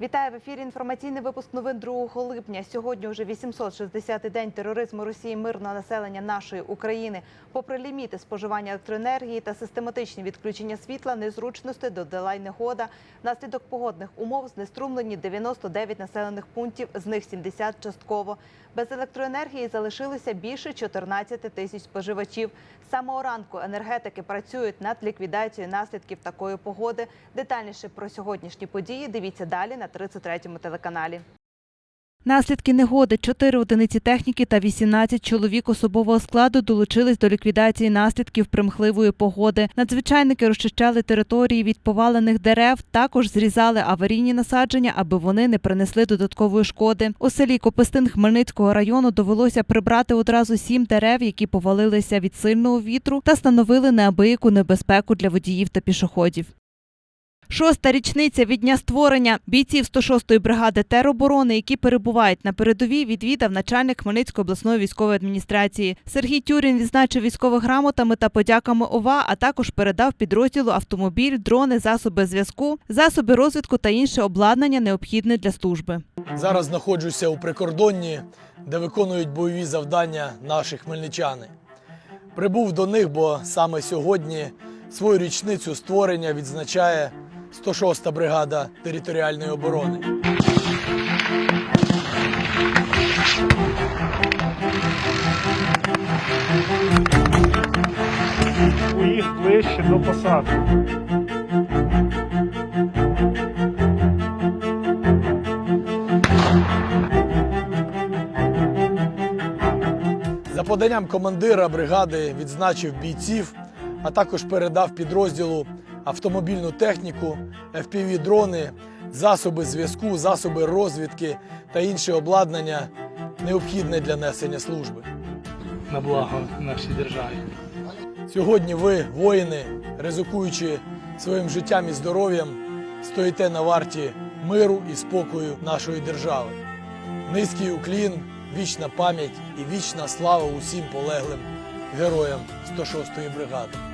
Вітаю в ефірі. Інформаційний випуск новин 2 липня. Сьогодні вже 860-й день тероризму Росії мирного населення нашої України. Попри ліміти споживання електроенергії та систематичні відключення світла, незручності додала й негода. Внаслідок погодних умов знеструмлені 99 населених пунктів, з них 70 частково. Без електроенергії залишилося більше 14 тисяч споживачів. З самого ранку енергетики працюють над ліквідацією наслідків такої погоди. Детальніше про сьогоднішні події дивіться далі на 33-му телеканалі. Наслідки негоди. Чотири одиниці техніки та 18 чоловік особового складу долучились до ліквідації наслідків примхливої погоди. Надзвичайники розчищали території від повалених дерев, також зрізали аварійні насадження, аби вони не принесли додаткової шкоди. У селі Копистин Хмельницького району довелося прибрати одразу сім дерев, які повалилися від сильного вітру, та становили неабияку небезпеку для водіїв та пішоходів. Шоста річниця від дня створення бійців 106-ї бригади тероборони, які перебувають на передовій, відвідав начальник Хмельницької обласної військової адміністрації. Сергій Тюрін відзначив військових грамотами та подяками ОВА, а також передав підрозділу автомобіль, дрони, засоби зв'язку, засоби розвідку та інше обладнання, необхідне для служби. Зараз знаходжуся у прикордонні, де виконують бойові завдання наші хмельничани. Прибув до них, бо саме сьогодні свою річницю створення відзначає 106-та бригада територіальної оборони. у їх ближче до посадки. За поданням командира бригади відзначив бійців, а також передав підрозділу автомобільну техніку, FPV-дрони, засоби зв'язку, засоби розвідки та інше обладнання, необхідне для несення служби. на благо нашій державі. Сьогодні ви, воїни, ризикуючи своїм життям і здоров'ям, стоїте на варті миру і спокою нашої держави. Низький уклін, вічна пам'ять і вічна слава усім полеглим героям 106-ї бригади.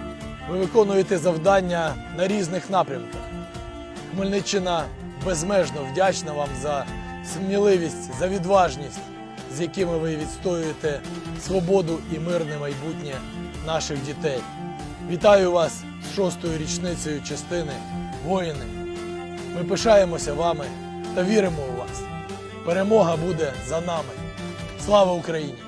Ви виконуєте завдання на різних напрямках. Хмельниччина безмежно вдячна вам за сміливість, за відважність, з якими ви відстоюєте свободу і мирне майбутнє наших дітей. Вітаю вас з шостою річницею частини воїни. Ми пишаємося вами та віримо у вас. Перемога буде за нами. Слава Україні!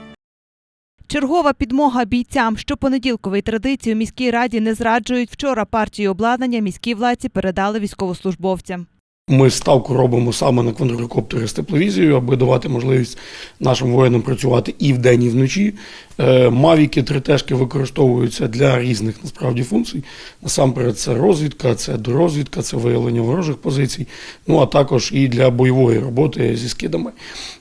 Чергова підмога бійцям. Щопонеділкової традиції у міській раді не зраджують. Вчора партію обладнання міській владці передали військовослужбовцям. Ми ставку робимо саме на квадрокоптери з тепловізією, аби давати можливість нашим воїнам працювати і вдень, і вночі. Е, Мавіки 3Т використовуються для різних насправді функцій. Насамперед, це розвідка, це дорозвідка, це виявлення ворожих позицій, ну а також і для бойової роботи зі скидами.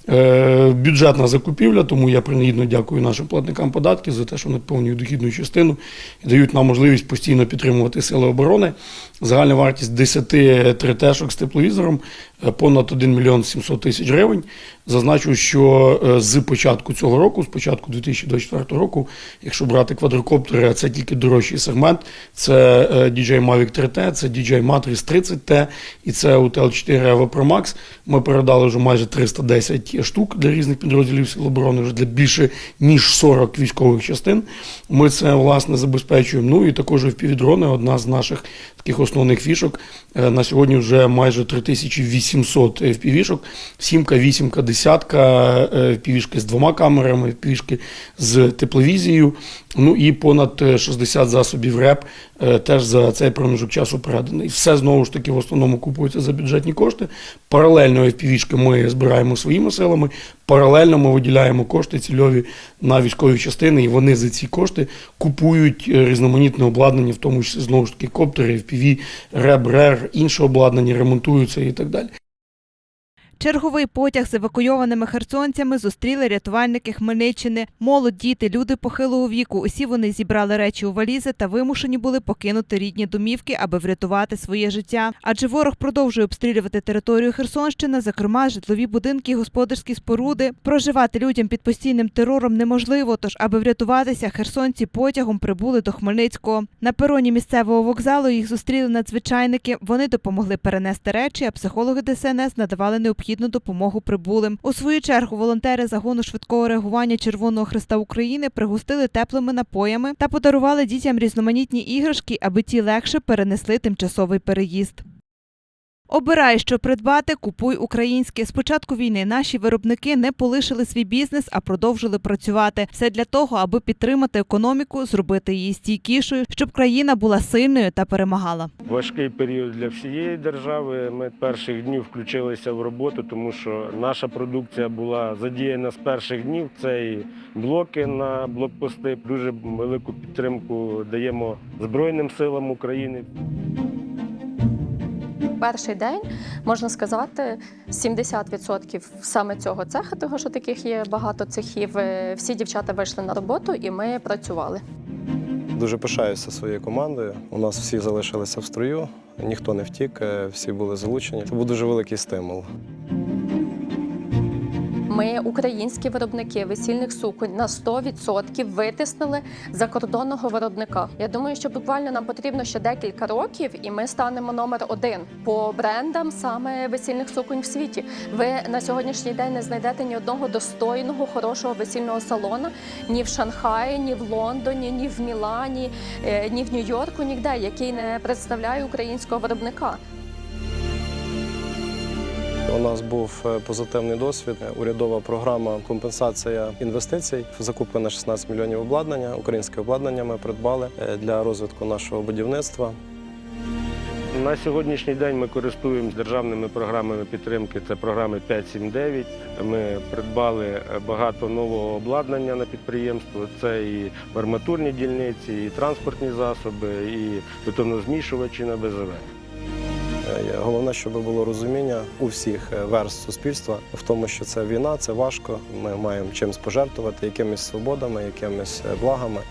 Е, Бюджетна закупівля, тому я принагідно дякую нашим платникам податків за те, що вони повнюють дохідну частину і дають нам можливість постійно підтримувати сили оборони. Загальна вартість 10 3Т-шок з тепловізором понад 1 мільйон 700 тисяч гривень. Зазначу, що е, з початку цього року, з початку 2024 року, якщо брати квадрокоптери, а це тільки дорожчий сегмент, це е, DJI Mavic 3T, це DJI Matrix 30T і це UTL 4 Evo Pro Max. Ми передали вже майже 310 штук для різних підрозділів Сил оборони, вже для більше ніж 40 військових частин. Ми це власне забезпечуємо. Ну і також впівдрони, одна з наших таких основних фішок. Е, На сьогодні вже майже 3800 впівішок, сімка, вісімка, десятка впівішки з двома камерами, впівішки з тепловізією. Ну і понад е, 60 засобів РЕП е, теж за цей проміжок часу переданий. Все знову ж таки в основному купується за бюджетні кошти. Паралельно FPV-шки ми збираємо своїми силами. Паралельно ми виділяємо кошти цільові на військові частини, і вони за ці кошти купують е, різноманітне обладнання, в тому числі знову ж таки коптери, FPV, РЕБ, РЕР, інше обладнання, ремонтуються і так далі. Черговий потяг з евакуйованими херсонцями зустріли рятувальники Хмельниччини. Молодь, діти, люди похилого віку. Усі вони зібрали речі у валізи та вимушені були покинути рідні домівки, аби врятувати своє життя. Адже ворог продовжує обстрілювати територію Херсонщини, зокрема житлові будинки, і господарські споруди. Проживати людям під постійним терором неможливо. Тож, аби врятуватися, херсонці потягом прибули до Хмельницького. На пероні місцевого вокзалу їх зустріли надзвичайники. Вони допомогли перенести речі, а психологи ДСНС надавали необхідну допомогу прибулим. У свою чергу волонтери загону швидкого реагування Червоного Христа України пригостили теплими напоями та подарували дітям різноманітні іграшки, аби ті легше перенесли тимчасовий переїзд. Обирай, що придбати, купуй українське. З початку війни наші виробники не полишили свій бізнес, а продовжили працювати. Все для того, аби підтримати економіку, зробити її стійкішою, щоб країна була сильною та перемагала. Важкий період для всієї держави. Ми перших днів включилися в роботу, тому що наша продукція була задіяна з перших днів. Це і блоки на блокпости. Дуже велику підтримку даємо Збройним силам України. Перший день можна сказати 70% саме цього цеха, того що таких є багато цехів. е, Всі дівчата вийшли на роботу, і ми працювали. Дуже пишаюся своєю командою. У нас всі залишилися в строю, ніхто не втік, е, всі були залучені. Це був дуже великий стимул. Ми, українські виробники весільних суконь, на 100% витиснили закордонного виробника. Я думаю, що буквально нам потрібно ще декілька років, і ми станемо номер один по брендам саме весільних суконь в світі. Ви на сьогоднішній день не знайдете ні одного достойного, хорошого весільного салона ні в Шанхаї, ні в Лондоні, ні в Мілані, е, ні в Нью-Йорку, ніде, який не представляє українського виробника. У нас був е, позитивний досвід. Урядова програма компенсація інвестицій. Закуплено 16 мільйонів обладнання. Українське обладнання ми придбали е, для розвитку нашого будівництва. На сьогоднішній день ми користуємося державними програмами підтримки. Це програми 5.7.9. Ми придбали багато нового обладнання на підприємство. Це і арматурні дільниці, і транспортні засоби, і бетонозмішувачі на БЗВ. Е, Головне, щоб було розуміння у всіх е, верст суспільства в тому, що це війна, це важко. Ми маємо чимось пожертвувати, якимись свободами, якимись е, благами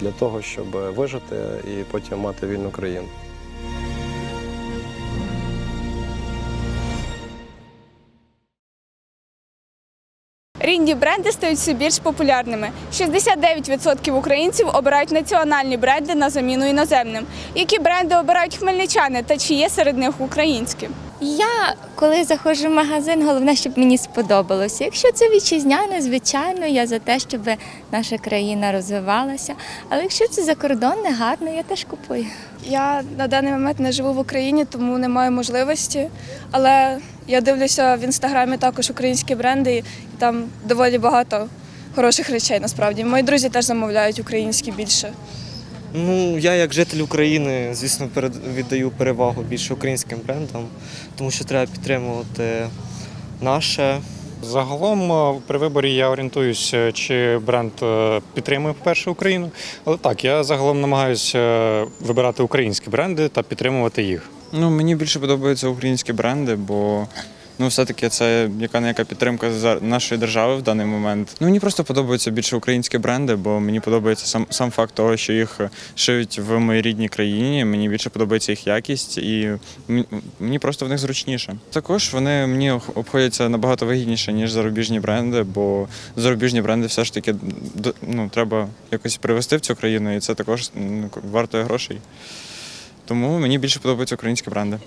для того, щоб вижити і потім мати вільну країну. Рідні бренди стають все більш популярними. 69% українців обирають національні бренди на заміну іноземним. Які бренди обирають хмельничани та чи є серед них українські? Я коли заходжу в магазин, головне, щоб мені сподобалося. Якщо це вітчизняне, звичайно, я за те, щоб наша країна розвивалася. Але якщо це закордонне, гарно, я теж купую. Я на даний момент не живу в Україні, тому не маю можливості. Але я дивлюся в інстаграмі також українські бренди, і там доволі багато хороших речей. Насправді мої друзі теж замовляють українські більше. Ну, я як житель України, звісно, перед- віддаю перевагу більше українським брендам, тому що треба підтримувати наше. Загалом е, при виборі я орієнтуюся, чи бренд е, підтримує першу Україну. Але так, я загалом намагаюся вибирати українські бренди та підтримувати їх. Ну, мені більше подобаються українські бренди, бо ну, все-таки це яка не яка підтримка нашої держави в даний момент. Ну, мені просто подобаються більше українські бренди, бо мені подобається сам, сам факт того, що їх шиють в моїй рідній країні. Мені більше подобається їх якість і мені просто в них зручніше. Також вони мені обходяться набагато вигідніше, ніж зарубіжні бренди, бо зарубіжні бренди все ж таки ну, треба якось привезти в цю країну, і це також вартує грошей. Тому мені більше подобаються українські бренди.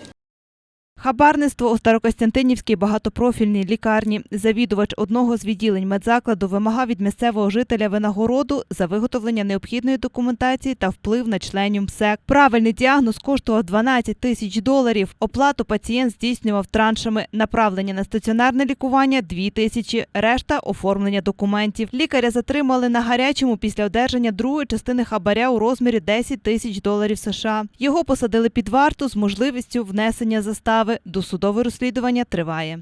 Хабарництво у Старокостянтинівській багатопрофільній лікарні. Завідувач одного з відділень медзакладу вимагав від місцевого жителя винагороду за виготовлення необхідної документації та вплив на членів МСЕК. Правильний діагноз коштував 12 тисяч доларів. Оплату пацієнт здійснював траншами. Направлення на стаціонарне лікування 2 тисячі, решта оформлення документів. Лікаря затримали на гарячому після одержання другої частини хабаря у розмірі 10 тисяч доларів США. Його посадили під варту з можливістю внесення застави. Досудове розслідування триває.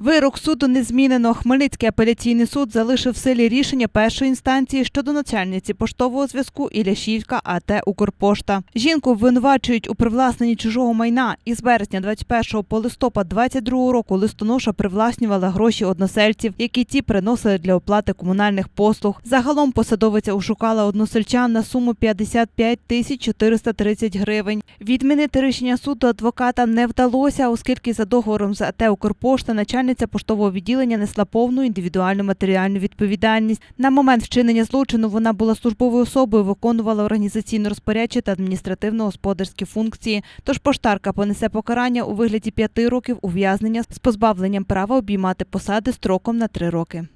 Вирок суду не змінено. Хмельницький апеляційний суд залишив в силі рішення першої інстанції щодо начальниці поштового зв'язку Іляшівська АТ Укрпошта. Жінку обвинувачують у привласненні чужого майна. Із березня 21 по листопад 22 року листоноша привласнювала гроші односельців, які ті приносили для оплати комунальних послуг. Загалом посадовиця ушукала односельчан на суму 55 тисяч 430 гривень. Відмінити рішення суду адвоката не вдалося, оскільки за договором з АТ Укрпошта начальниця поштового відділення несла повну індивідуальну матеріальну відповідальність. На момент вчинення злочину вона була службовою особою, виконувала організаційно-розпорядчі та адміністративно-господарські функції. Тож поштарка понесе покарання у вигляді п'яти років ув'язнення з позбавленням права обіймати посади строком на три роки.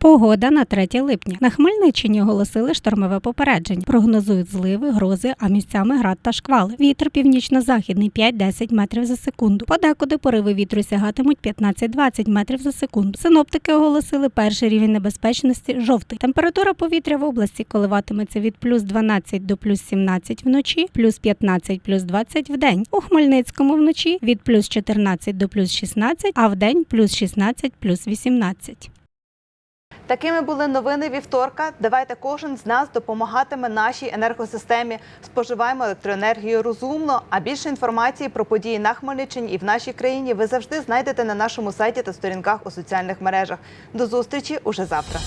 Погода на 3 липня. На Хмельниччині оголосили штормове попередження. Прогнозують зливи, грози, а місцями град та шквали. Вітер північно-західний 5-10 метрів за секунду. Подекуди пориви вітру сягатимуть 15-20 метрів за секунду. Синоптики оголосили перший рівень небезпечності жовтий. Температура повітря в області коливатиметься від плюс 12 до плюс 17 вночі, плюс 15 плюс 20 в день. У Хмельницькому вночі від плюс 14 до плюс 16, а в день плюс 16 плюс 18. Такими були новини вівторка. Давайте кожен з нас допомагатиме нашій енергосистемі. Споживаємо електроенергію розумно. А більше інформації про події на Хмельниччині і в нашій країні ви завжди знайдете на нашому сайті та сторінках у соціальних мережах. До зустрічі уже завтра.